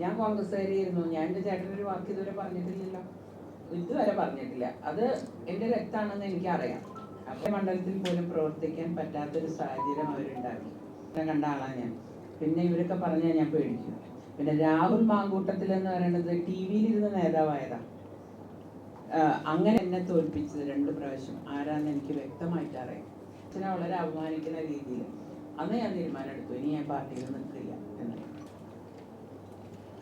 ഞാൻ കോൺഗ്രസ്സുകാരിയായിരുന്നു. ഞാൻ എന്റെ ചേട്ടനൊരു വാക്ക് ഇതുവരെ പറഞ്ഞിട്ടില്ലല്ലോ. ഇതുവരെ പറഞ്ഞിട്ടില്ല. അത് എന്റെ രക്താണെന്ന് എനിക്കറിയാം. അപ്പോൾ മണ്ഡലത്തിൽ പോലും പ്രവർത്തിക്കാൻ പറ്റാത്തൊരു സാഹചര്യം അവരുണ്ടാക്കി. കണ്ട ആളാണ് ഞാൻ. പിന്നെ ഇവരൊക്കെ പറഞ്ഞാൽ ഞാൻ പേടിക്കും. പിന്നെ രാഹുൽ മാങ്കൂട്ടത്തിൽ എന്ന് പറയുന്നത് ടി വിയിലിരുന്ന നേതാവായതാ. അങ്ങനെ എന്നെ തോൽപ്പിച്ചത് രണ്ട് പ്രാവശ്യം. ആരാന്ന് എനിക്ക് വ്യക്തമായിട്ട് അറിയാം. അച്ഛനെ വളരെ അപമാനിക്കുന്ന രീതിയിൽ. അന്ന് ഞാൻ തീരുമാനം എടുത്തു ഇനി ഞാൻ പാർട്ടിയിൽ നിൽക്കില്ല എന്ന്.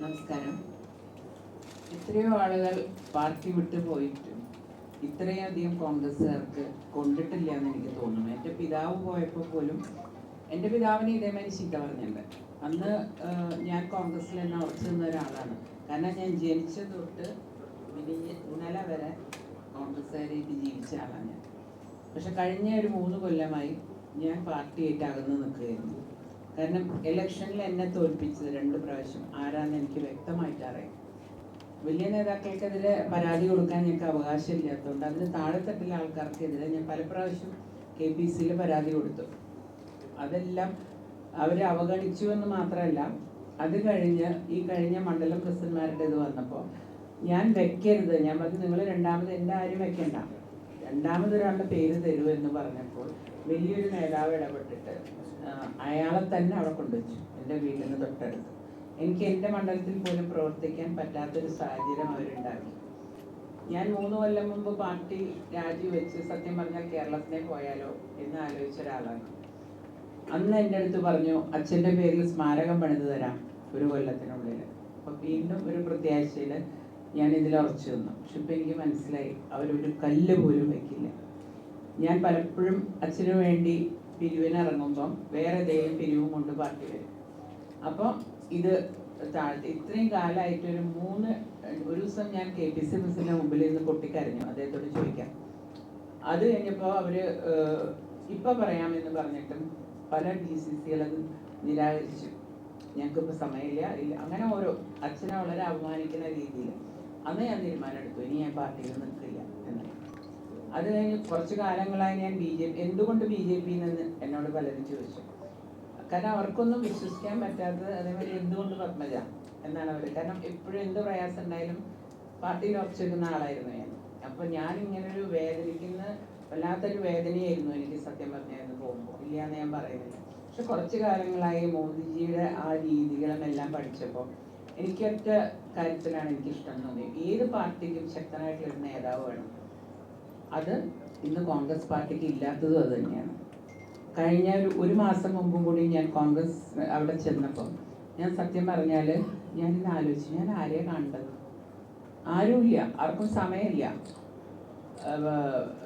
നമസ്കാരം. എത്രയോ ആളുകൾ പാർട്ടി വിട്ടു പോയിട്ടും ഇത്രയധികം കോൺഗ്രസ്സുകാർക്ക് കൊണ്ടിട്ടില്ല എന്ന് എനിക്ക് തോന്നുന്നു. എന്റെ പിതാവ് പോയപ്പോൾ പോലും എന്റെ പിതാവിനെ ഇതേമാതിരി ചീത്ത പറഞ്ഞിട്ടുണ്ട്. അന്ന് ഞാൻ കോൺഗ്രസ്സിൽ തന്നെ ഉറച്ചു നിന്ന ഒരാളാണ്. കാരണം ഞാൻ ജനിച്ച തൊട്ട് ഇന്നലെ വരെ കോൺഗ്രസ്സുകാരായിട്ട് ജീവിച്ച ആളാണ് ഞാൻ. പക്ഷെ കഴിഞ്ഞ ഒരു മൂന്ന് കൊല്ലമായി ഞാൻ പാർട്ടിയായിട്ട് അകന്ന് നിൽക്കുകയായിരുന്നു. കാരണം ഇലക്ഷനിൽ എന്നെ തോൽപ്പിച്ചത് രണ്ട് പ്രാവശ്യം. ആരാന്ന് എനിക്ക് വ്യക്തമായിട്ട് അറിയാം. വലിയ നേതാക്കൾക്കെതിരെ പരാതി കൊടുക്കാൻ ഞങ്ങൾക്ക് അവകാശമില്ലാത്തതുകൊണ്ട് അതിന് താഴെത്തട്ടിലെ ആൾക്കാർക്കെതിരെ ഞാൻ പല പ്രാവശ്യം കെ പി സിയിൽ പരാതി കൊടുത്തു. അതെല്ലാം അവരെ അവഗണിച്ചു എന്ന് മാത്രമല്ല അത് കഴിഞ്ഞ് ഈ കഴിഞ്ഞ മണ്ഡലം പ്രസിഡന്റ്മാരുടെ ഇത് വന്നപ്പോൾ ഞാൻ വെക്കരുത്. ഞാൻ പറഞ്ഞു നിങ്ങൾ രണ്ടാമത് എന്റെ ആരും വെക്കണ്ട. രണ്ടാമത് ഒരാളുടെ പേര് തരൂ എന്ന് പറഞ്ഞപ്പോൾ വലിയൊരു നേതാവ് ഇടപെട്ടിട്ട് അയാളെ തന്നെ അവിടെ കൊണ്ടുവച്ചു എന്റെ വീടിന് തൊട്ടടുത്ത്. എനിക്ക് എന്റെ മണ്ഡലത്തിൽ പോലും പ്രവർത്തിക്കാൻ പറ്റാത്തൊരു സാഹചര്യം അവരുണ്ടാക്കി. ഞാൻ മൂന്ന് കൊല്ലം മുമ്പ് പാർട്ടി രാജിവെച്ച് സത്യം പറഞ്ഞാൽ കേരളത്തിനെ പോയാലോ എന്ന് ആലോചിച്ച ഒരാളാണ്. അന്ന് എന്റെ അടുത്ത് പറഞ്ഞു അച്ഛന്റെ പേരിൽ സ്മാരകം പണിതു തരാം ഒരു കൊല്ലത്തിനുള്ളിൽ. അപ്പോൾ വീണ്ടും ഒരു പ്രത്യാശയിൽ ഞാൻ ഇതിൽ ഉറച്ചു പക്ഷെ ഇപ്പം എനിക്ക് മനസ്സിലായി അവരൊരു കല്ല് പോലും വയ്ക്കില്ല ഞാൻ പലപ്പോഴും അച്ഛന് വേണ്ടി പിരിവിന് ഇറങ്ങുമ്പം വേറെ ഏതെങ്കിലും പിരിവും കൊണ്ട് പാർട്ടി വരും. അപ്പോൾ ഇത് താഴ്ത്തി ഇത്രയും കാലമായിട്ട് ഒരു മൂന്ന് ഒരു ദിവസം ഞാൻ കെ പി സി ബസ്സിന്റെ മുമ്പിൽ നിന്ന് പൊട്ടിക്കരഞ്ഞു അദ്ദേഹത്തോട് ചോദിക്കാം. അത് കഴിഞ്ഞപ്പോൾ അവർ ഇപ്പം പറയാമെന്ന് പറഞ്ഞിട്ടും പല ഡി സി സികളത് നിരാകരിച്ചു. ഞങ്ങൾക്കിപ്പോൾ സമയമില്ല ഇല്ല അങ്ങനെ ഓരോ അച്ഛനെ വളരെ അപമാനിക്കുന്ന രീതിയിൽ അന്ന് ഞാൻ തീരുമാനം എടുത്തു ഇനി ഞാൻ പാർട്ടിയിൽ നിൽക്കില്ല എന്ന്. അത് കഴിഞ്ഞ് കുറച്ച് കാലങ്ങളായി ഞാൻ ബി ജെ പി എന്തുകൊണ്ട് ബി ജെ പിയിൽ നിന്ന് എന്നോട് പലരും ചോദിച്ചു. കാരണം അവർക്കൊന്നും വിശ്വസിക്കാൻ പറ്റാത്തത് അതേമാതിരി എന്തുകൊണ്ട് പത്മജ എന്നാണ് അവർ കാരണം എപ്പോഴും എന്ത് പ്രയാസം ഉണ്ടായാലും പാർട്ടിയിൽ ഉറച്ചിരുന്ന ആളായിരുന്നു ഞാൻ. അപ്പോൾ ഞാൻ ഇങ്ങനൊരു വേദനിക്കുന്ന വല്ലാത്തൊരു വേദനയായിരുന്നു എനിക്ക് സത്യം പറഞ്ഞായിരുന്നു പോകുമ്പോൾ. ഇല്ല എന്ന് ഞാൻ പറയുന്നില്ല. പക്ഷെ കുറച്ച് കാലങ്ങളായി മോദിജിയുടെ ആ രീതികളും എല്ലാം പഠിച്ചപ്പോൾ എനിക്കൊറ്റ കാര്യത്തിലാണ് എനിക്ക് ഇഷ്ടം തോന്നിയത്. ഏത് പാർട്ടിക്കും ശക്തനായിട്ടുള്ള നേതാവ് വേണം. അത് ഇന്ന് കോൺഗ്രസ് പാർട്ടിക്ക് ഇല്ലാത്തതും അത് തന്നെയാണ്. കഴിഞ്ഞ ഒരു ഒരു മാസം മുമ്പും കൂടി ഞാൻ കോൺഗ്രസ് അവിടെ ചെന്നപ്പം ഞാൻ സത്യം പറഞ്ഞാൽ ഞാൻ ഇന്ന് ആലോചിച്ചു ഞാൻ ആരെയാ കാണേണ്ടത്? ആരുമില്ല ആർക്കും സമയമില്ല.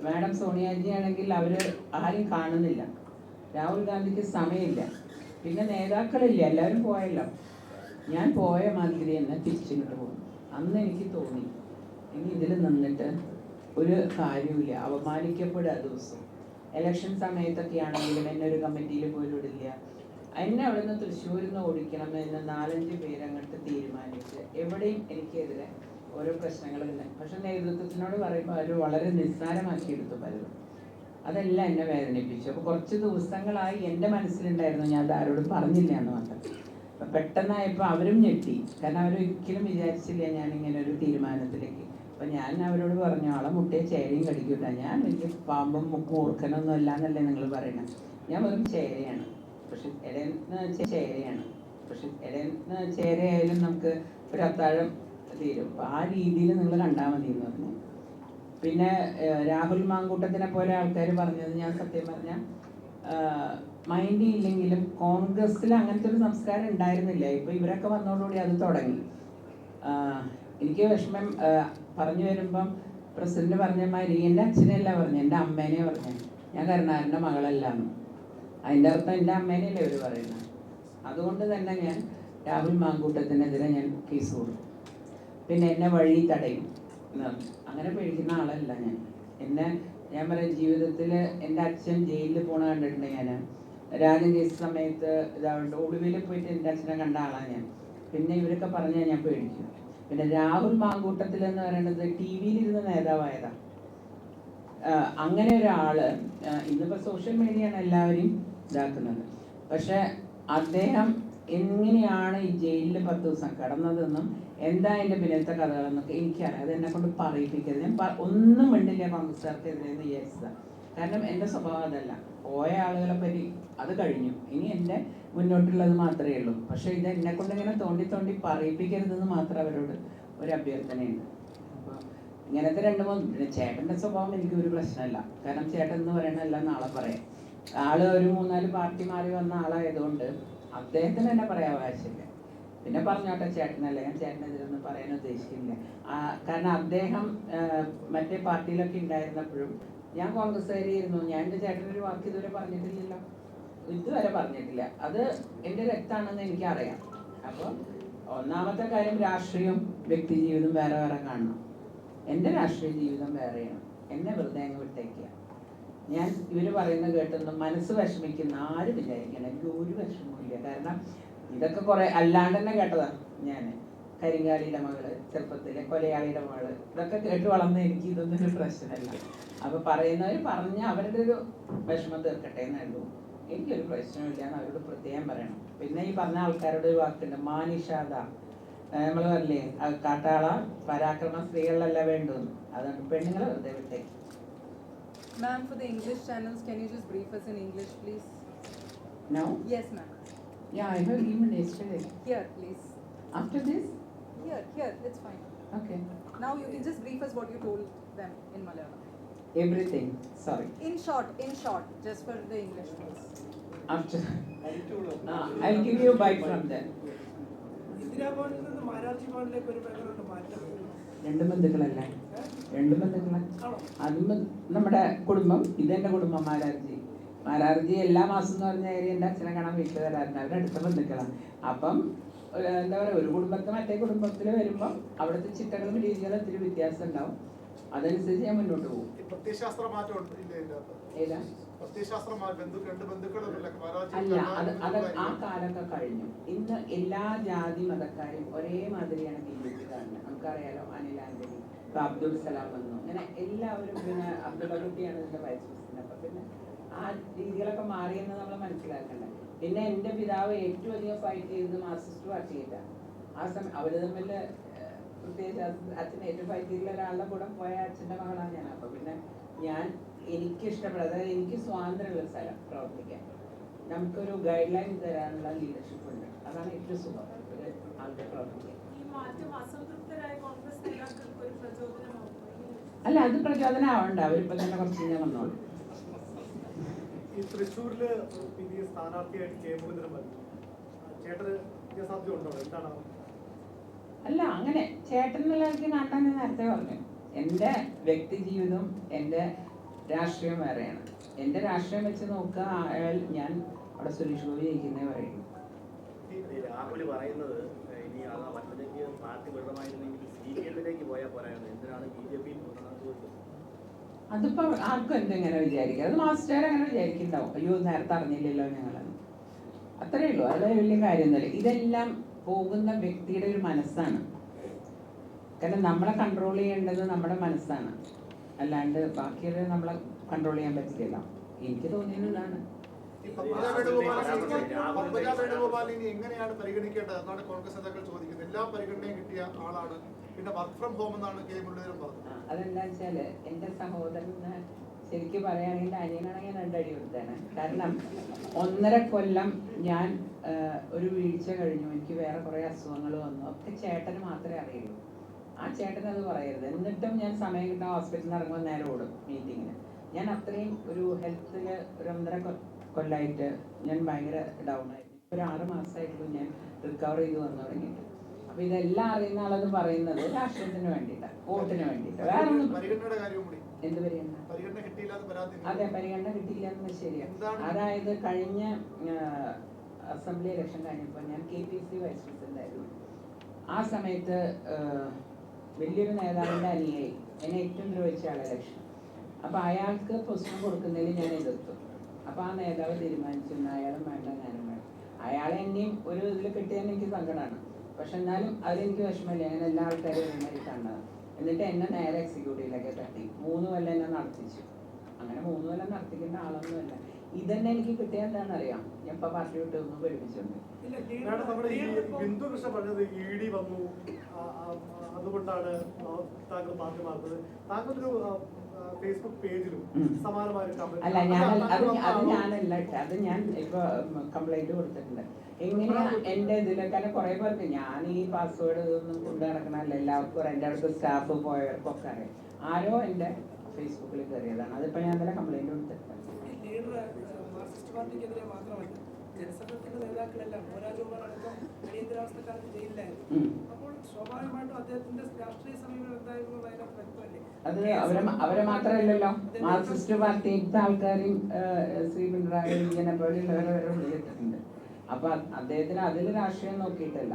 മാഡം സോണിയാജി ആണെങ്കിൽ അവർ ആരും കാണുന്നില്ല. രാഹുൽ ഗാന്ധിക്ക് സമയമില്ല. പിന്നെ നേതാക്കളില്ല എല്ലാവരും പോയല്ലോ. ഞാൻ പോയ മാതിരി തന്നെ തിരിച്ചിങ്ങോട്ട് പോകും അന്ന് എനിക്ക് തോന്നി ഇനി ഇതിൽ നിന്നിട്ട് ഒരു കാര്യമില്ല അപമാനിക്കപ്പെടുക ആ ദിവസം. ഇലക്ഷൻ സമയത്തൊക്കെ ആണെങ്കിലും എന്നെ ഒരു കമ്മിറ്റിയിൽ പോലും ഇടില്ല. എന്നെ അവിടെ നിന്ന് തൃശ്ശൂരിൽ നിന്ന് ഓടിക്കണം എന്ന് നാലഞ്ച് പേരങ്ങോട്ട് തീരുമാനിച്ച് എവിടെയും എനിക്കെതിരെ ഓരോ പ്രശ്നങ്ങളുണ്ട്. പക്ഷെ നേതൃത്വത്തിനോട് പറയുമ്പോൾ അവർ വളരെ നിസ്സാരമാക്കി എടുത്തു പലരും അതെല്ലാം എന്നെ വേദനിപ്പിച്ചു. അപ്പോൾ കുറച്ച് ദിവസങ്ങളായി എന്റെ മനസ്സിലുണ്ടായിരുന്നു ഞാൻ അത് ആരോടും പറഞ്ഞില്ല എന്ന് മാത്രം. പെട്ടെന്നായപ്പോൾ അവരും ഞെട്ടി. കാരണം അവരൊരിക്കലും വിചാരിച്ചില്ല ഞാൻ ഇങ്ങനെ ഒരു തീരുമാനത്തിലേക്ക്. അപ്പം ഞാൻ അവരോട് പറഞ്ഞു ആളെ മുട്ടയെ ചേരയും കടിക്കൂട്ട ഞാൻ എനിക്ക് പാമ്പും മൂർഖനൊന്നും അല്ല എന്നല്ലേ നിങ്ങൾ പറയണത്. ഞാൻ വെറും ചേരയാണ്. പക്ഷെ ഇടയെന്ന് വെച്ചാൽ ചേരയാണ്. പക്ഷെ ഇടയെന്ന് ചേരയായാലും നമുക്ക് ഒരു അത്താഴം തീരും. അപ്പം ആ രീതിയിൽ നിങ്ങൾ കണ്ടാൽ മതി എന്ന് പറഞ്ഞു. പിന്നെ രാഹുൽ മാങ്കൂട്ടത്തിനെ പോലെ ആൾക്കാർ പറഞ്ഞത് ഞാൻ സത്യം പറഞ്ഞാൽ മൈൻഡ് ഇല്ലെങ്കിലും കോൺഗ്രസ്സിൽ അങ്ങനത്തെ ഒരു സംസ്കാരം ഉണ്ടായിരുന്നില്ല. ഇപ്പൊ ഇവരൊക്കെ വന്നതോടുകൂടി അത് തുടങ്ങി. എനിക്ക് വിഷമം പറഞ്ഞു വരുമ്പം പ്രസിഡന്റ് പറഞ്ഞ മാതിരി എന്റെ അച്ഛനെയല്ല പറഞ്ഞു എന്റെ അമ്മേനെ പറഞ്ഞു ഞാൻ കരുണാകരന്റെ മകളല്ല എന്ന് അതിന്റെ അർത്ഥം എന്റെ അമ്മേനെയല്ലേ അവർ പറയുന്നത്. അതുകൊണ്ട് തന്നെ ഞാൻ രാഹുൽ മാങ്കൂട്ടത്തിനെതിരെ ഞാൻ കേസ് കൊടുക്കും പിന്നെ എന്നെ വഴി തടയും അങ്ങനെ പേടിക്കുന്ന ആളല്ല ഞാൻ. എന്നെ ഞാൻ പറയാം ജീവിതത്തിൽ എന്റെ അച്ഛൻ ജയിലിൽ പോണ കണ്ടിട്ടുണ്ട് ഞാൻ രാജൻ കേസ് സമയത്ത് ഇതാവുണ്ട് ഒളിവിൽ പോയിട്ട് എന്റെ അച്ഛനെ കണ്ട ആളാണ് ഞാൻ. പിന്നെ ഇവരൊക്കെ പറഞ്ഞാൽ ഞാൻ പേടിക്കും. പിന്നെ രാഹുൽ മാങ്കൂട്ടത്തിൽ എന്ന് പറയുന്നത് ടി വിയിലിരുന്ന നേതാവായതാ. അങ്ങനെ ഒരാൾ ഇന്നിപ്പോ സോഷ്യൽ മീഡിയയാണ് എല്ലാവരെയും ഇതാക്കുന്നത്. പക്ഷെ അദ്ദേഹം എങ്ങനെയാണ് ഈ ജയിലിൽ പത്ത് ദിവസം കിടന്നതെന്നും എന്താ എന്റെ പിന്നത്തെ കഥകളെന്നൊക്കെ എനിക്കറിയാം. അത് എന്നെ കൊണ്ട് പറയിപ്പിക്കരുത്. ഞാൻ ഒന്നും മിണ്ടില്ല കോൺഗ്രസ്സുകാർക്കെതിരെ എന്ന് വിചാരിച്ചതാണ് കാരണം എന്റെ സ്വഭാവം അതല്ല. പോയ ആളുകളെ പറ്റി അത് കഴിഞ്ഞു. ഇനി എന്റെ മുന്നോട്ടുള്ളത് മാത്രമേ ഉള്ളൂ. പക്ഷേ ഇത് എന്നെ കൊണ്ട് ഇങ്ങനെ തോണ്ടി തോണ്ടി പറയിപ്പിക്കരുതെന്ന് മാത്രം അവരോട് ഒരു അഭ്യർത്ഥനയുണ്ട്. അപ്പോൾ ഇങ്ങനത്തെ രണ്ട് മൂന്ന് ചേട്ടന്റെ സ്വഭാവം എനിക്ക് ഒരു പ്രശ്നമല്ല. കാരണം ചേട്ടൻ എന്ന് പറയണതല്ല നാളെ പറയാം. ആൾ ഒരു മൂന്നാൽ പാർട്ടി മാറി വന്ന ആളായതുകൊണ്ട് അദ്ദേഹത്തിന് തന്നെ പറയാൻ അവകാശമില്ല. പിന്നെ പറഞ്ഞോട്ടെ ചേട്ടനല്ലേ? ഞാൻ ചേട്ടനെതിരൊന്നും പറയാൻ ഉദ്ദേശിക്കുന്നില്ല. കാരണം അദ്ദേഹം മറ്റേ പാർട്ടിയിലൊക്കെ ഉണ്ടായിരുന്നപ്പോഴും ഞാൻ കോൺഗ്രസ്സുകാരിയായിരുന്നു ഞാൻ എന്റെ ചേട്ടനൊരു വാക്ക് ഇതുവരെ പറഞ്ഞിട്ടില്ലല്ലോ. ഇതുവരെ പറഞ്ഞിട്ടില്ല. അത് എന്റെ രക്താണെന്ന് എനിക്കറിയാം. അപ്പോൾ ഒന്നാമത്തെ കാര്യം രാഷ്ട്രീയം വ്യക്തി ജീവിതം വേറെ വേറെ കാണണം. എന്റെ രാഷ്ട്രീയ ജീവിതം വേറെയാണ്. എന്നെ വെറുതെ അങ്ങ് വിട്ടേക്കുക. ഞാൻ ഇവർ പറയുന്നത് കേട്ടെന്ന് മനസ്സ് വിഷമിക്കുന്ന ആരും വിചാരിക്കണം എനിക്ക് ഒരു വിഷമവുമില്ല കാരണം ഇതൊക്കെ കുറെ അല്ലാണ്ട് തന്നെ കേട്ടതാണ് ഞാൻ. കരിങ്കാലിയുടെ മകൾ ചെറുപ്പത്തിലെ കൊലയാളിയുടെ മകൾ. ഇതൊക്കെ കേട്ട് വളർന്ന എനിക്ക് ഇതൊന്നും ഒരു പ്രശ്നമല്ല. അപ്പൊ പറയുന്നവർ പറഞ്ഞ അവരുടെ ഒരു വിഷമം തീർക്കട്ടെ എന്നുള്ളൂ എനിക്കൊരു പ്രശ്നമില്ല എന്ന് അവരോട് പ്രത്യേകം പറയണം. പിന്നെ ഈ പറഞ്ഞ ആൾക്കാരുടെ ഒരു വാക്കുണ്ട് മാനിഷാത നമ്മൾ പറഞ്ഞില്ലേ കാട്ടാള പരാക്രമ സ്ത്രീകളിലല്ല വേണ്ടത് അതാണ് പെണ്ണുങ്ങൾ ദൈവത്തെ Okay. Now you can just brief us what you told them in Malayalam. Everything. Sorry. In short, in short, just for the English ones. After. Ah, I'll give you a bite from മാറ്റം. രണ്ട് ബന്ധുക്കളല്ലേ? രണ്ട് ബന്ധുക്കളെ. അതും നമ്മുടെ കുടുംബം ഇതെന്റെ കുടുംബം മാരാർജി. മാരാർജി എല്ലാ മാസം എന്ന് പറഞ്ഞ ഏരിയ എന്റെ അച്ഛനെ കാണാൻ വീട്ടിൽ വരാറുണ്ട്. അവരുടെ അടുത്ത ബന്ധുക്കളാണ്. അപ്പം എന്താ പറയുക ഒരു കുടുംബത്തെ മറ്റേ കുടുംബത്തിൽ വരുമ്പോൾ അവിടുത്തെ ചിട്ടകളും രീതികളും ഒത്തിരി വ്യത്യാസം ഉണ്ടാവും അതനുസരിച്ച് ഞാൻ മുന്നോട്ട് പോകും. പ്രത്യയശാസ്ത്ര മാറ്റം ഇല്ല അല്ല അത് അത് ആ കാലമൊക്കെ കഴിഞ്ഞു. ഇന്ന് എല്ലാ ജാതി മതക്കാരും ഒരേ മാതിരിയാണ് കാണുന്നത് നമുക്കറിയാലോ അനിൽ ഇപ്പൊ അബ്ദുൾ സലാം വന്നു. അങ്ങനെ എല്ലാവരും പിന്നെ അബ്ദുൾ കുട്ടിയാണ് ഇതിന്റെ വൈസ് പ്രസിഡന്റ് അപ്പൊ പിന്നെ ആ രീതികളൊക്കെ മാറിയെന്ന് നമ്മൾ മനസ്സിലാക്കണ്ടേ പിന്നെ എന്റെ പിതാവ് ഏറ്റവും അധികം ഫൈറ്റ് ചെയ്തത് മാർക്സിസ്റ്റ് പാർട്ടിയിലാണ്. ആ സമയം അവർ തമ്മിൽ പ്രത്യേകിച്ച് അച്ഛൻ ഏറ്റവും പരിചയമുള്ള ഒരാളുടെ കൂടെ പോയ അച്ഛന്റെ മകളാണ് ഞാൻ. അപ്പൊ പിന്നെ ഞാൻ എനിക്ക് ഇഷ്ടപ്പെടുന്നത് അതായത് എനിക്ക് സ്വാതന്ത്ര്യമുള്ള സ്ഥലം പ്രവർത്തിക്കാൻ. നമുക്കൊരു ഗൈഡ് ലൈൻ തരാനുള്ള ലീഡർഷിപ്പ് ഉണ്ട്. അതാണ് ഏറ്റവും സുഖം. ഒരു ആളുടെ പ്രവർത്തിക്കാൻ. അല്ല അത് പ്രചോദനം ആവണ്ട അവരിപ്പോ തന്നെ കുറച്ച് കഴിഞ്ഞാൽ വന്നോളൂ. ഈ തൃശ്ശൂരിൽ പുതിയ സ്ഥാനാർത്ഥിയായിട്ട് വന്നു. ചേട്ടന് സാധ്യത ഉണ്ടോ എന്താണ് അല്ല അങ്ങനെ ചേട്ടൻ എന്നുള്ളവർക്ക് ഞാൻ നേരത്തെ പറഞ്ഞു. എന്റെ വ്യക്തി ജീവിതം എന്റെ രാഷ്ട്രീയം വേറെയാണ്. എന്റെ രാഷ്ട്രീയം വെച്ച് നോക്കുക അയാൾ ഞാൻ അവിടെ സുരേഷ് ഗോപി ജയിക്കുന്നേ പറയുള്ളൂ. ഈ രാഹുൽ പറയുന്നത് ഇനി അത് മറ്റേക്ക് പാർട്ടി വിടണമായിരുന്നെങ്കിൽ സി പി എമ്മിലേക്ക് പോയാൽ പോരായിരുന്നു. എന്തിനാണ് ബി ജെ പി അതിപ്പോ ആർക്കും എന്തെങ്ങനെ വിചാരിക്കും? അത് മാസ്റ്റർ അങ്ങനെ വിചാരിക്കുന്നുണ്ടാവും. അയ്യോ നേരത്തെ അറിഞ്ഞില്ലല്ലോ ഞങ്ങളെന്ന്. അത്രേ ഉള്ളൂ. അത് വലിയ കാര്യമൊന്നുമില്ല. ഇതെല്ലാം പോകുന്ന വ്യക്തിയുടെ ഒരു മനസ്സാണ്. കാരണം നമ്മളെ കൺട്രോൾ ചെയ്യേണ്ടത് നമ്മുടെ മനസ്സാണ്. അല്ലാണ്ട് ബാക്കിയുള്ള നമ്മളെ കൺട്രോൾ ചെയ്യാൻ പറ്റില്ല. എനിക്ക് തോന്നിയതാണ് എങ്ങനെയാണ് പരിഗണിക്കേണ്ടത്? എന്നാണ് കോൺഗ്രസ് നേതാക്കൾ ചോദിക്കുന്നത്. എല്ലാ പരിഗണനയും കിട്ടിയ ആളാണ്. പിന്നെ വർക്ക് ഫ്രം ഹോം എന്നാണ് കെ മുരളീധരൻ പറഞ്ഞത്. ആ, അതെന്താ വെച്ചാൽ എന്റെ സഹോദരന് ശരിക്കും പറയുകയാണെങ്കിൽ അനിയനാണെങ്കിൽ രണ്ടടി കൊടുത്താണ് കാരണം ഒന്നര കൊല്ലം ഞാൻ ഒരു വീഴ്ച കഴിഞ്ഞു. എനിക്ക് വേറെ കുറേ അസുഖങ്ങൾ വന്നു. ഒക്കെ ചേട്ടന് മാത്രമേ അറിയുള്ളൂ. ആ ചേട്ടൻ അത് പറയരുത്. എന്നിട്ടും ഞാൻ സമയം കിട്ടാൻ ഹോസ്പിറ്റലിൽ നിന്ന് ഇറങ്ങുമ്പോൾ നേരെ ഓടും മീറ്റിങ്ങിന്. ഞാൻ അത്രയും ഒരു ഹെൽത്തിൽ ഒരു ഒന്നര കൊല്ലമായിട്ട് ഞാൻ ഭയങ്കര ഡൗൺ ആയിരുന്നു. ഒരു ആറ് മാസമായിട്ടുള്ളൂ ഞാൻ റിക്കവർ ചെയ്ത് വന്നു തുടങ്ങിയിട്ട്. അപ്പൊ ഇതെല്ലാം അറിയുന്ന ആളെന്ന് പറയുന്നത്. രാഷ്ട്രീയത്തിന് വേണ്ടിയിട്ടാണ് വോട്ടിന് വേണ്ടിയിട്ടാണ് വേറെ എന്ത് പരിഗണന അതെ പരിഗണന കിട്ടിയില്ല എന്ന് ശരിയാണ്. അതായത് കഴിഞ്ഞ അസംബ്ലി ഇലക്ഷൻ കഴിഞ്ഞപ്പോൾ ഞാൻ കെ പി സി വൈസ് പ്രസിഡന്റായിരുന്നു ആ സമയത്ത് വലിയൊരു നേതാവിന്റെ അനിയായി എന്നെ ഏറ്റവും ദ്രോഹിച്ച ആളെ ഇലക്ഷൻ അപ്പൊ അയാൾക്ക് പ്രശ്നം കൊടുക്കുന്നതിൽ ഞാൻ എതിർത്തു. അപ്പൊ ആ നേതാവ് തീരുമാനിച്ചു "എന്നാ അയാളും വേണ്ട ഞാനും വേണ്ട. അയാളെ എന്നെയും ഒരു ഇതിൽ കിട്ടിയാൽ എനിക്ക് സങ്കടമാണ് പക്ഷെ എന്നാലും അതിലെനിക്ക് വിഷമമില്ല. ഞാൻ എല്ലാ ആൾക്കാരും ഒരുമാതിരി കണ്ടത് എന്നിട്ട് എന്നെ നേരെ എക്സിക്യൂട്ടീവിലേക്ക് തട്ടി. മൂന്ന് കൊല്ലം എന്നെ നടത്തിച്ചു. അങ്ങനെ മൂന്ന് കൊല്ലം നടത്തിക്കുന്ന ആളൊന്നുമല്ല. ഇതന്നെ എനിക്ക് കിട്ടിയ എന്താണെന്ന് അറിയാം ഞാൻ ഇപ്പൊ പാർട്ടി വിട്ട് ഒന്ന് പഠിപ്പിച്ചിട്ടുണ്ട് പറഞ്ഞത് ഇ ഡി വന്നു. അതുകൊണ്ടാണ് താങ്കൾ പാർട്ടി മാറുന്നത്. ഫേസ്ബുക്ക് പേജിലും. സമാനമായ അല്ല ഞാൻ അത് അത് ഞാനല്ല ഇട്ട. അത് ഞാൻ ഇപ്പൊ കംപ്ലൈന്റ് കൊടുത്തിട്ടുണ്ട്. എങ്ങനെയാ? എന്റെ ഇതിലൊക്കെ കുറെ പേർക്ക് ഞാൻ ഈ പാസ്വേഡ് ഇതൊന്നും കൊണ്ടു നടക്കണല്ല എല്ലാവർക്കും എന്റെ അടുത്ത് സ്റ്റാഫ് പോയവർക്കൊക്കെ അറിയാം. ആരോ എന്റെ ഫേസ്ബുക്കിൽ കയറിയതാണ് അതിപ്പോ ഞാൻ തന്നെ കംപ്ലൈന്റ് കൊടുത്തിട്ടുണ്ട് ജനസംഘത്തിന്റെ നേതാക്കളെല്ലാം മോരാജകുമാർ അടക്കം ജയിലിലായിരുന്നു. അപ്പോൾ സ്വാഭാവികമായിട്ടും അദ്ദേഹത്തിന്റെ രാഷ്ട്രീയ സമീപനം എന്തായിരുന്നു അതിനകത്ത് വ്യക്തമല്ലേ? അത് അവരെ അവരെ മാത്രമല്ലല്ലോ. മാർക്സിസ്റ്റ് പാർട്ടിയിലത്തെ ആൾക്കാരും ശ്രീ പിണറായി ഇങ്ങനെ പോലെയുള്ളവരെ വരെ വിളിച്ചിട്ടുണ്ട് അപ്പൊ അദ്ദേഹത്തിന് അതിൽ രാഷ്ട്രീയം നോക്കിയിട്ടല്ല.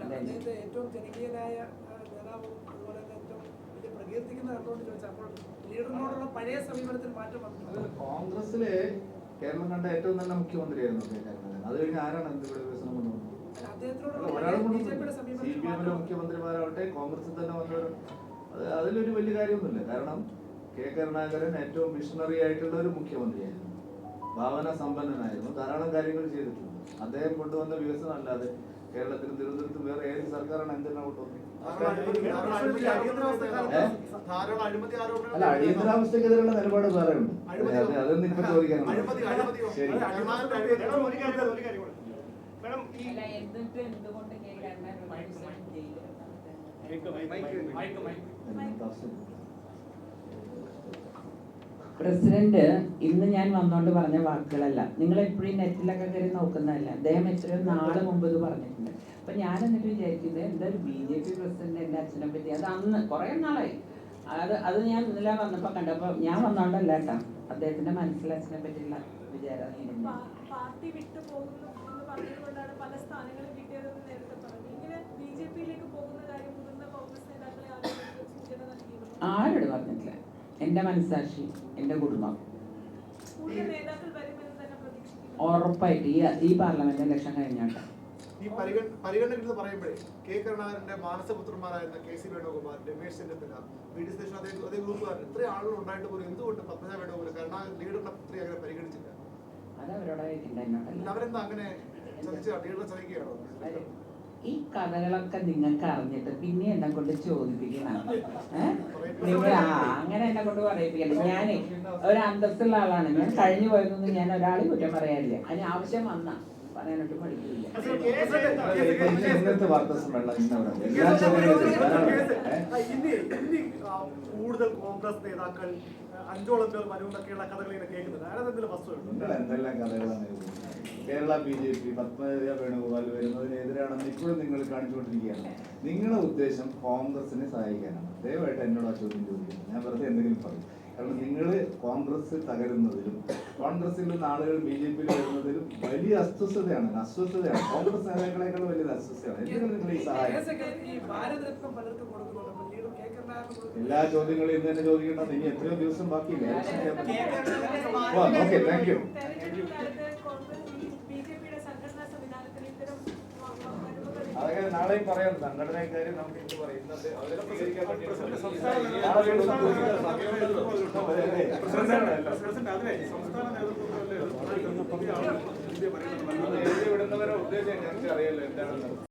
കോൺഗ്രസിൽ ഏറ്റവും ജനകീയനായ ആ, നേതാവും അതുപോലെ തന്നെ ഏറ്റവും വലിയ പ്രകീർത്തിക്കുന്ന കണ്ടുകൊണ്ട് ചോദിച്ചാൽ അപ്പോൾ ലീഡറിനോടുള്ള പഴയ സമീപനത്തിൽ മാറ്റം അത് വന്നിട്ടുണ്ട് കോൺഗ്രസിലെ കേരളം കണ്ട ഏറ്റവും നല്ല മുഖ്യമന്ത്രിയായിരുന്നു അത് കഴിഞ്ഞ് ആരാണ് ഇവിടെ വികസനം കൊണ്ടുവന്നത് സി പി എമ്മിലെ മുഖ്യമന്ത്രിമാരാവട്ടെ കോൺഗ്രസിൽ തന്നെ വന്നവർ അത് അതിലൊരു വലിയ കാര്യമൊന്നുമില്ല. കാരണം കെ കരുണാകരൻ ഏറ്റവും മിഷണറി ആയിട്ടുള്ള ഒരു മുഖ്യമന്ത്രിയായിരുന്നു. ഭാവന സമ്പന്നനായിരുന്നു. ധാരാളം കാര്യങ്ങൾ ചെയ്തിട്ടുണ്ട്. അദ്ദേഹം കൊണ്ടുവന്ന വികസനം അല്ലാതെ കേരളത്തിലും തിരുവനന്തപുരത്തും വേറെ ഏത് സർക്കാരാണ് എന്തിനാ കൊണ്ടുവന്നത് അല്ല അടിയന്തരാവസ്ഥക്കെതിരെയുള്ള നിലപാട് വേറെ ഉണ്ട്. അത് അതൊന്നും ഇപ്പൊ അഴിമതിയോ ശരി. അല്ല, അടിമാലിന്റെ പേരിൽ ഒരു കാര്യം ഒരു കാര്യം കൂടെ. മാഡം ഈ എന്നിട്ട് എന്തുകൊണ്ട് പ്രസിഡന്റ് ഇന്ന് ഞാൻ വന്നോണ്ട് പറഞ്ഞ വാക്കുകളല്ല. നിങ്ങൾ എപ്പോഴും നെറ്റിലൊക്കെ കയറി നോക്കുന്നതല്ല? അദ്ദേഹം എത്രയോ നാളെ മുമ്പ് ഇത് പറഞ്ഞിട്ടുണ്ട്. അപ്പൊ ഞാൻ എന്നിട്ട് വിചാരിക്കുന്നത് എന്തായാലും ബി ജെ പി പ്രസിഡന്റ് എന്റെ അച്ഛനെ പറ്റി? അത് അന്ന് കുറെ നാളായി. അത് അത് ഞാൻ ഇന്നലെ വന്നപ്പോ കണ്ടപ്പോ ഞാൻ വന്നോണ്ടല്ല കേട്ടാ. അദ്ദേഹത്തിന്റെ മനസ്സിൽ അച്ഛനെ പറ്റിയുള്ള വിചാരം പാർട്ടി വിട്ടു പോകുന്നു എന്ന് പറഞ്ഞതുകൊണ്ടാണ് പല സ്ഥാനങ്ങളും കിട്ടിയതെന്ന് നേരത്തെ പറഞ്ഞു ഇങ്ങനെ ബി ജെ പിയിലേക്ക് പോകുന്ന കാര്യം മുതിർന്ന കോൺഗ്രസ് നേതാക്കളെ ആളുകൾക്ക് സൂചന നൽകിയിരുന്നു ആരോട് എന്റെ മനസ്സാക്ഷി എന്റെ കുടുംബം. കൂടുതൽ നേതാക്കൾ വരുമെന്ന് തന്നെ പ്രതീക്ഷിക്കുന്നു. ഉറപ്പായിട്ട്. ഈ ഈ പാർലമെന്റ് ഇലക്ഷൻ കഴിഞ്ഞാട്ടെ. ഈ പരിഗണ പരിഗണന പറയുമ്പോഴേ കെ കരുണാകരന്റെ മാനസപുത്രന്മാരായിരുന്ന K C Venugopal Ramesh Chennithala V D Satheesan അതേ അതേ ഗ്രൂപ്പുകാരൻ ഇത്രയും ആളുകൾ ഉണ്ടായിട്ട് പോലും എന്തുകൊണ്ട് പത്മജ വേണുഗോപാൽ കരുണാകരൻ ലീഡറിന്റെ പുത്രി അങ്ങനെ പരിഗണിച്ചില്ല? അത് അവരോട് ചോദിക്കണ്ട എന്നോടല്ല അവരെന്താ അങ്ങനെ ചതിച്ച് ലീഡറെ ചതിക്കുകയാണോ? അതെ. ഈ കഥകളൊക്കെ നിങ്ങൾക്ക് അറിഞ്ഞിട്ട് പിന്നെ എന്നെ കൊണ്ട് ചോദിപ്പിക്കണം. നിങ്ങൾ ആ അങ്ങനെ എന്നെ കൊണ്ട് പറയിപ്പിക്കണം ഞാനേ ഒരു അന്തസ്സുള്ള ആളാണ്. ഞാൻ കഴിഞ്ഞു പോയതൊന്നും ഞാൻ ഒരാളെ കുറ്റം പറയാനില്ല. അതിന് ആവശ്യം വന്ന കൂടുതൽ കോൺഗ്രസ് നേതാക്കൾ അഞ്ചോളം പേർ വരുമെന്നൊക്കെയുള്ള കഥകൾ ഇങ്ങനെ കേൾക്കുന്നത് അതെന്തെങ്കിലും വസ്തുതയുണ്ടോ എന്തെല്ലാം കഥകളാണ്? Kerala B J P Padmaja Venugopal വരുന്നതിനെതിരാണെന്ന് ഇപ്പോഴും നിങ്ങൾ കാണിച്ചുകൊണ്ടിരിക്കുകയാണ്. നിങ്ങളുടെ ഉദ്ദേശം കോൺഗ്രസിനെ സഹായിക്കാനാണ്. ദയവായിട്ട് എന്നോട് ആ ചോദ്യം ചോദിക്കുന്നത് ഞാൻ വെറുതെ എന്തെങ്കിലും പറയും. കാരണം നിങ്ങൾ കോൺഗ്രസ് തകരുന്നതിലും കോൺഗ്രസിൽ നിന്ന് ആളുകൾ ബി ജെ പിയിൽ വരുന്നതിലും വലിയ അസ്വസ്ഥതയാണ് അസ്വസ്ഥതയാണ്. കോൺഗ്രസ് നേതാക്കളെക്കാൾ വലിയ അസ്വസ്ഥയാണ് എന്തിനാണ് നിങ്ങൾ ഈ സഹായം? എല്ലാ ചോദ്യങ്ങളും ഇന്ന് തന്നെ ചോദിക്കേണ്ടത് ഇനി എത്രയോ ദിവസം ബാക്കിയില്ല? ഓക്കെ താങ്ക് യു അതൊക്കെ നാളെയും പറയാം. സംഘടന കാര്യം നമുക്ക് എന്ത് പറയും. ഇന്നത്തെ അവരെ സ്വീകരിക്കാൻ പറ്റിയ വിടുന്നവരെ ഉദ്ദേശം ഞങ്ങൾക്ക് അറിയാലോ എന്താണെന്ന്.